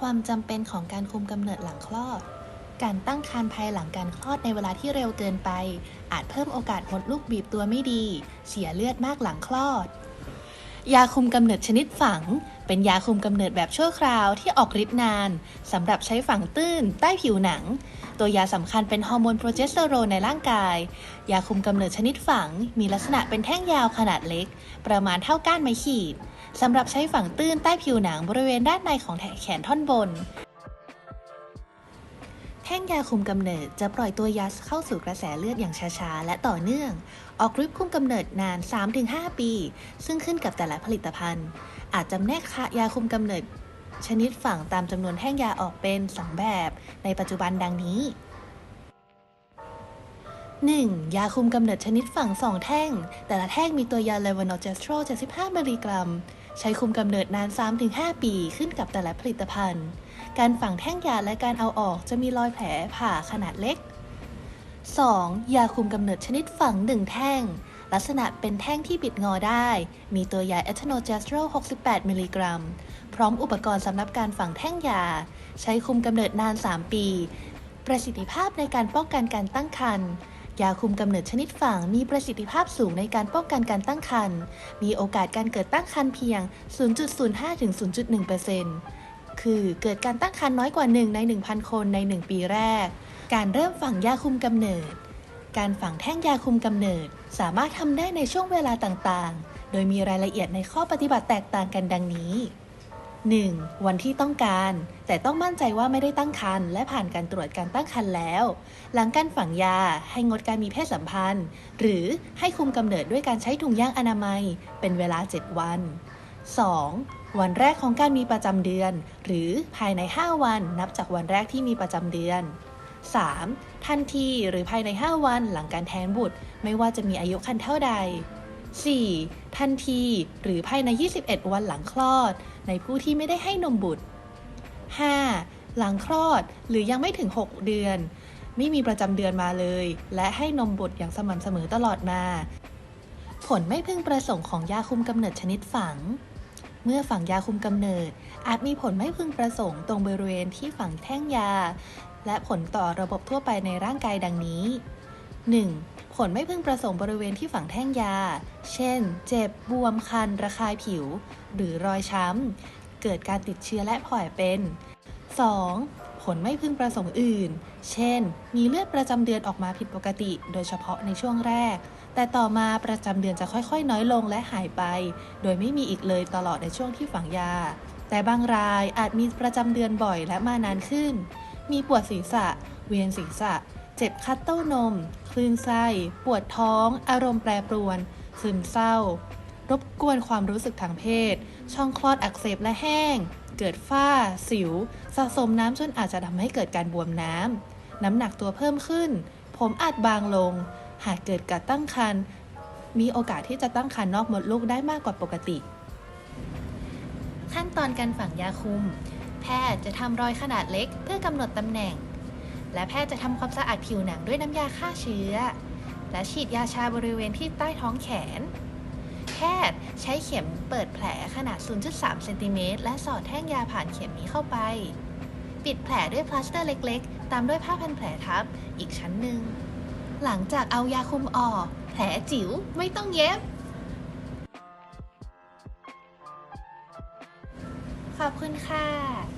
ความจำเป็นของการคุมกำเนิดหลังคลอด การตั้งครรภ์ภายหลังการคลอดในเวลาที่เร็วเกินไป อาจเพิ่มโอกาสมดลูกบีบตัวไม่ดี เสียเลือดมากหลังคลอด ยาคุมกำเนิดชนิดฝัง เป็นยาคุมกำเนิดแบบชั่วคราวที่ออกฤทธิ์นานสำหรับใช้ฝังตื้นใต้ผิวหนัง ตัวยาสำคัญเป็นฮอร์โมนโปรเจสเตอโรนในร่างกาย ยาคุมกำเนิดชนิดฝัง มีลักษณะเป็นแท่งยาวขนาดเล็ก ประมาณเท่าก้านไม้ขีดสำหรับใช้ฝังตื้นใต้ผิวหนังบริเวณด้านในของแขนท่อนบน แท่งยาคุมกำเนิดจะปล่อยตัวยาเข้าสู่กระแสเลือดอย่างช้าๆ และต่อเนื่อง ออกฤทธิ์คุมกำเนิดนาน 3-5 ปี ซึ่งขึ้นกับแต่ละผลิตภัณฑ์ อาจจำแนกยาคุมกำเนิด ชนิดฝั่งตามจำนวนแท่งยาออกเป็น 2 แบบ ในปัจจุบันดังนี้ 1. ยาคุมกำเนิดชนิดฝั่ง 2 แท่ง แต่ละแท่งมีตัวยาเลวานอลเจสโตร75มิลลิกรัม ใช้คุมกำเนิดนาน 3-5 ปีขึ้นกับแต่ละผลิตภัณฑ์ การฝังแท่งยาและการเอาออกจะมีรอยแผลผ่าขนาดเล็ก 2. ยาคุมกำเนิดชนิดฝัง 1 แท่ง ลักษณะเป็นแท่งที่บิดงอได้ มีตัวยาเอทานอลเจสโตร68มิลลิกรัม พร้อมอุปกรณ์สำหรับการฝังแท่งยา ใช้คุมกำเนิดนาน 3 ปี ประสิทธิภาพในการป้องกันการตั้งครรภ์ ยาคุมกำเนิดชนิดฝังมีประสิทธิภาพสูงในการป้องกันการตั้งครรภ์ มีโอกาสการเกิดตั้งครรภ์เพียง 0.05ถึง0.1%คือเกิดการตั้งครรภ์น้อยกว่า 1 ใน 1,000 คนใน 1 ปีแรก การเริ่มฝังยาคุมกำเนิด การฝังแท่งยาคุมกำเนิด สามารถทำได้ในช่วงเวลาต่างๆ โดยมีรายละเอียดในข้อปฏิบัติแตกต่างกันดังนี้ 1. วันที่ต้องการ แต่ต้องมั่นใจว่าไม่ได้ตั้งครรภ์และผ่านการตรวจการตั้งครรภ์แล้ว หลังการฝังยาให้งดการมีเพศสัมพันธ์ หรือให้คุมกำเนิดด้วยการใช้ถุงยางอนามัย เป็นเวลา 7 วัน 2. วันแรกของการมีประจำเดือน หรือภายใน 5 วันนับจากวันแรกที่มีประจำเดือน 3. ทันทีหรือภายใน 5 วันหลังการแท้งบุตร ไม่ว่าจะมีอายุครรภ์เท่าใด 4. ทันที หรือภายใน 21 วันหลังคลอด ในผู้ที่ไม่ได้ให้นมบุตร 5. หลังคลอดหรือยังไม่ถึง 6 เดือน ไม่มีประจำเดือนมาเลย และให้นมบุตรอย่างสม่ำเสมอตลอดมา ผลไม่พึงประสงค์ของยาคุมกำเนิดชนิดฝัง เมื่อฝังยาคุมกำเนิด อาจมีผลไม่พึงประสงค์ตรงบริเวณที่ฝังแท่งยา และผลต่อระบบทั่วไปในร่างกายดังนี้ 1. ผลไม่พึงประสงค์บริเวณที่ฝังแท่งยา เช่น เจ็บ บวม คัน ระคายผิว หรือรอยช้ำ เกิดการติดเชื้อและผ่อยเป็น 2. ผลไม่พึงประสงค์อื่น เช่น มีเลือดประจำเดือนออกมาผิดปกติ โดยเฉพาะในช่วงแรก แต่ต่อมาประจำเดือนจะค่อยๆ น้อยลงและหายไป โดยไม่มีอีกเลยตลอดในช่วงที่ฝังยา แต่บางรายอาจมีประจำเดือนบ่อยและมานานขึ้น มีปวดศีรษะ เวียนศีรษะ เจ็บคัดเต้านม คลื่นไส้ ปวดท้อง อารมณ์แปรปรวน ซึมเศร้า รบกวนความรู้สึกทางเพศ ช่องคลอดอักเสบและแห้ง เกิดฝ้า สิว สะสมน้ำจนอาจจะทำให้เกิดการบวมน้ำ น้ำหนักตัวเพิ่มขึ้น ผมอาจบางลง หากเกิดการตั้งครรภ์ มีโอกาสที่จะตั้งครรภ์นอกมดลูกได้มากกว่าปกติ ขั้นตอนการฝังยาคุม แพทย์จะทำรอยขนาดเล็กเพื่อกำหนดตำแหน่ง และแพทย์จะทำความสะอาดผิวหนังด้วยน้ำยาฆ่าเชื้อ และฉีดยาชาบริเวณที่ใต้ท้องแขน แพทย์ใช้เข็มเปิดแผลขนาด 0.3 เซนติเมตรและสอดแท่งยาผ่านเข็มนี้เข้าไป ปิดแผลด้วยพลาสเตอร์เล็ก ๆ ตามด้วยผ้าพันแผลทับอีกชั้นหนึ่ง หลังจากเอายาคุมออก แผลจิ๋วไม่ต้องเย็บ ขอบคุณค่ะ